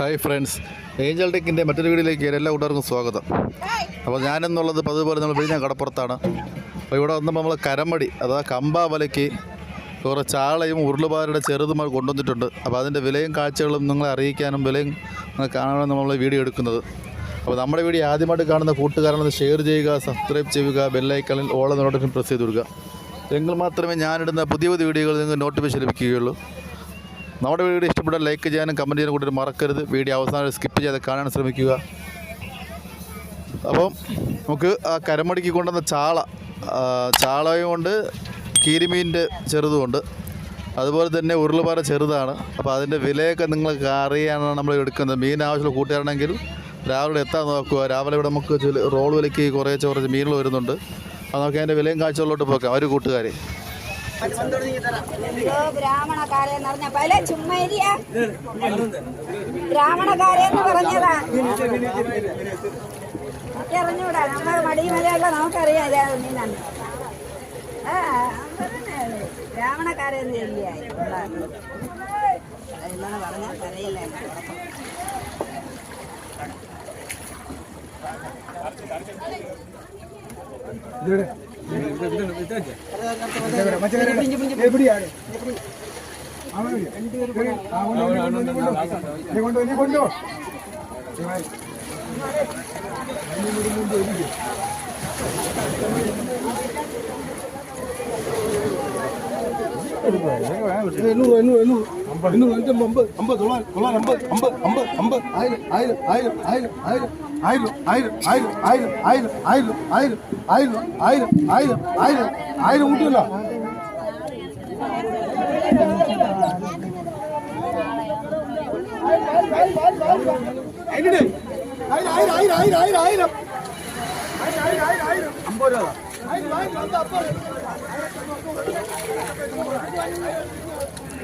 Hi friends Angel ടെക്കിന്റെ മറ്റൊരു വീഡിയോയിലേക്ക് എല്ലാ കൂട്ടുകാർക്കും സ്വാഗതം. അപ്പോൾ ഞാനെന്നുള്ളത് പതിപോലെ നമ്മൾ വിഴിഞ്ഞ കടപ്പുറത്താണ്. അപ്പോൾ ഇവിടെ വന്നപ്പോൾ നമ്മൾ കരമടി അഥവാ കമ്പ വലയ്ക്ക് കുറേ ചാളയും ഉരുളുപാലയുടെ ചെറുതും കൊണ്ടുവന്നിട്ടുണ്ട്. അപ്പോൾ അതിന്റെ വിലയും കാഴ്ചകളും നിങ്ങളെ അറിയിക്കാനും വിലയും കാണാനും നമ്മൾ വീഡിയോ എടുക്കുന്നത്. അപ്പോൾ നമ്മുടെ വീഡിയോ ആദ്യമായിട്ട് കാണുന്ന കൂട്ടുകാരനത് ഷെയർ ചെയ്യുക സബ്സ്ക്രൈബ് ചെയ്യുക ബെല്ലൈക്കണിൽ ഓളം നോട്ടിഫിക്കേഷൻ പ്രസ് ചെയ്ത് കൊടുക്കുക. എങ്കിൽ മാത്രമേ ഞാനിടുന്ന പുതിയ പുതിയ വീഡിയോകൾ നിങ്ങൾക്ക് നോട്ടിഫിക്കേഷൻ ലഭിക്കുകയുള്ളൂ. നമ്മുടെ വീഡിയോ ഇഷ്ടപ്പെട്ടാൽ ലൈക്ക് ചെയ്യാനും കമന്റ് ചെയ്യാനും കൂടി മറക്കരുത്. വീഡിയോ അവസാനം സ്കിപ്പ് ചെയ്ത് കാണാൻ ശ്രമിക്കുക. അപ്പം നമുക്ക് ആ കരമടിക്ക് കൊണ്ടുവന്ന ചാള ചാളയും കൊണ്ട് കീരിമീന്റെ ചെറുതുമുണ്ട് അതുപോലെ തന്നെ ഉരുളുപാറ ചെറുതാണ്. അപ്പോൾ അതിന്റെ വിലയൊക്കെ നിങ്ങൾക്ക് അറിയാനാണ് നമ്മൾ എടുക്കുന്നത്. മീൻ ആവശ്യമുള്ള കൂട്ടുകാരാണെങ്കിൽ രാവിലെ എത്താൻ നോക്കുക. രാവിലെ ഇവിടെ നമുക്ക് റോഡ് വിലയ്ക്ക് കുറേ കുറച്ച് മീനുകൾ വരുന്നുണ്ട്. അത് നമുക്ക് അതിന്റെ വിലയും കാഴ്ചകളിലോട്ട് പോക്കാം. ഒരു കൂട്ടുകാരെ. ബ്രാഹ്മണക്കാരെ എന്ന് പറഞ്ഞ പല ചുമ്മരിയ ബ്രാഹ്മണക്കാരെ എന്ന് പറഞ്ഞതാ. അറിഞ്ഞൂടാ നമ്മളെ മടിമലയുള്ള നമുക്കറിയാം. ഇതാണ് നീനാണ് ആ അതന്നെ. ബ്രാഹ്മണക്കാരെന്ന് ചെല്ലിയായി എന്താണ് പറഞ്ഞാൽ അറിയില്ല എവിടെയാണ് കൊണ്ടോ നീ കൊണ്ടോ എണ്ണൂറ് എണ്ണൂറ് എണ്ണൂറ് അഞ്ചമ്പത് അമ്പത് തൊള്ളായിരം അമ്പത് അമ്പത് അമ്പത് അമ്പത് ആയിരം ആയിരം ആയിരം ആയിരം ആയിരം ആയിരം ആയിരം ആയിരം ആയിരം ആയിരം ആയിരം ആയിരം ആയിരം ആയിരം ആയിരം ആയിരം കൂട്ടിയല്ലോ ആയിരം ആയിരം ആയിരം ആയിരം ആയിരം ആയിരം അമ്പത് രൂപ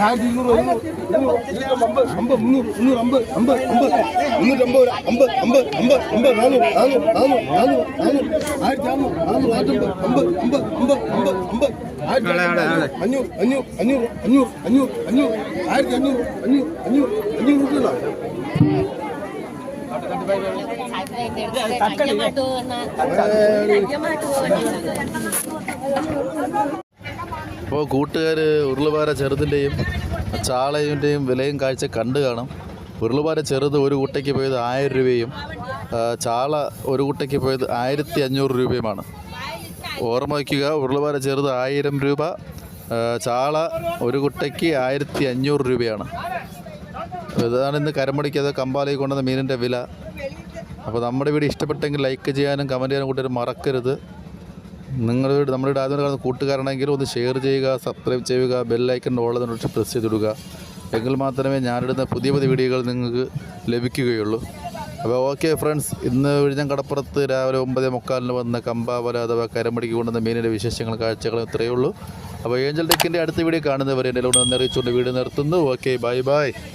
ആയിരത്തി ഇരുന്നൂറ് അമ്പത് അമ്പത് മുന്നൂറ് മുന്നൂറ് അമ്പത് അമ്പത് അമ്പത് മുന്നൂറ്റമ്പത് അമ്പത് അമ്പത് അമ്പത് അമ്പത് നാനൂറ് നാനൂറ് നാനൂറ് നാനൂറ് നാനൂറ് ആയിരത്തി അറുന്നൂറ് നാനൂറ് ആയിരത്തമ്പത് അമ്പത് അമ്പത് അമ്പത് അമ്പത് അമ്പത് ആയിരത്തി അഞ്ഞൂറ് അഞ്ഞൂറ് അഞ്ഞൂറ് അഞ്ഞൂറ് അഞ്ഞൂറ് അഞ്ഞൂറ് അഞ്ഞൂറ് അഞ്ഞൂറ് അഞ്ഞൂറ് അഞ്ഞൂറ് രൂപ അപ്പോൾ കൂട്ടുകാർ ഉരുളുപാര ചെറുതിന്റെയും ചാളയുടെയും വിലയും കാഴ്ച കണ്ടു കാണും. ഉരുളുപാര ചെറുത് ഒരു കുട്ടയ്ക്ക് പോയത് ആയിരം രൂപയും ചാള ഒരു കുട്ടയ്ക്ക് പോയത് ആയിരത്തി അഞ്ഞൂറ് രൂപയുമാണ്. ഓർമ്മ വയ്ക്കുക ഉരുളുപാര ചെറുത് ആയിരം രൂപ ചാള ഒരു കുട്ടയ്ക്ക് ആയിരത്തി അഞ്ഞൂറ് രൂപയാണ്. ഇതാണ് ഇന്ന് കരമടിക്കത് കമ്പാലയിൽ കൊണ്ടുവന്ന മീനിന്റെ വില. അപ്പോൾ നമ്മുടെ വീഡിയോ ഇഷ്ടപ്പെട്ടെങ്കിൽ ലൈക്ക് ചെയ്യാനും കമന്റ് ചെയ്യാനും കൂട്ടി മറക്കരുത്. വീട് നമ്മുടെ ആദ്യം കാണുന്ന കൂട്ടുകാരാണെങ്കിൽ ഒന്ന് ഷെയർ ചെയ്യുക സബ്സ്ക്രൈബ് ചെയ്യുക ബെല്ലൈക്കൺ ഓളെ നോട്ടിച്ച് പ്രസ് ചെയ്തിടുക. എങ്കിൽ മാത്രമേ ഞാനിടുന്ന പുതിയ പുതിയ വീഡിയോകൾ നിങ്ങൾക്ക് ലഭിക്കുകയുള്ളൂ. അപ്പോൾ ഓക്കെ ഫ്രണ്ട്സ് ഇന്ന് വിഴിഞ്ഞം കടപ്പുറത്ത് രാവിലെ ഒമ്പത് മുക്കാലിന് വന്ന കമ്പാവല അഥവാ കരമടിക്ക് കൊണ്ടുവന്ന മീനിന്റെ വിശേഷങ്ങൾ കാഴ്ചകളും ഇത്രയേ ഉള്ളൂ. അപ്പോൾ ഏഞ്ചൽ ടെക്കിന്റെ അടുത്ത വീഡിയോ കാണുന്നവരെ എന്റെ കൂടെ നന്ദി അറിയിച്ചുകൊണ്ട് വീഡിയോ നിർത്തുന്നു. Okay bye bye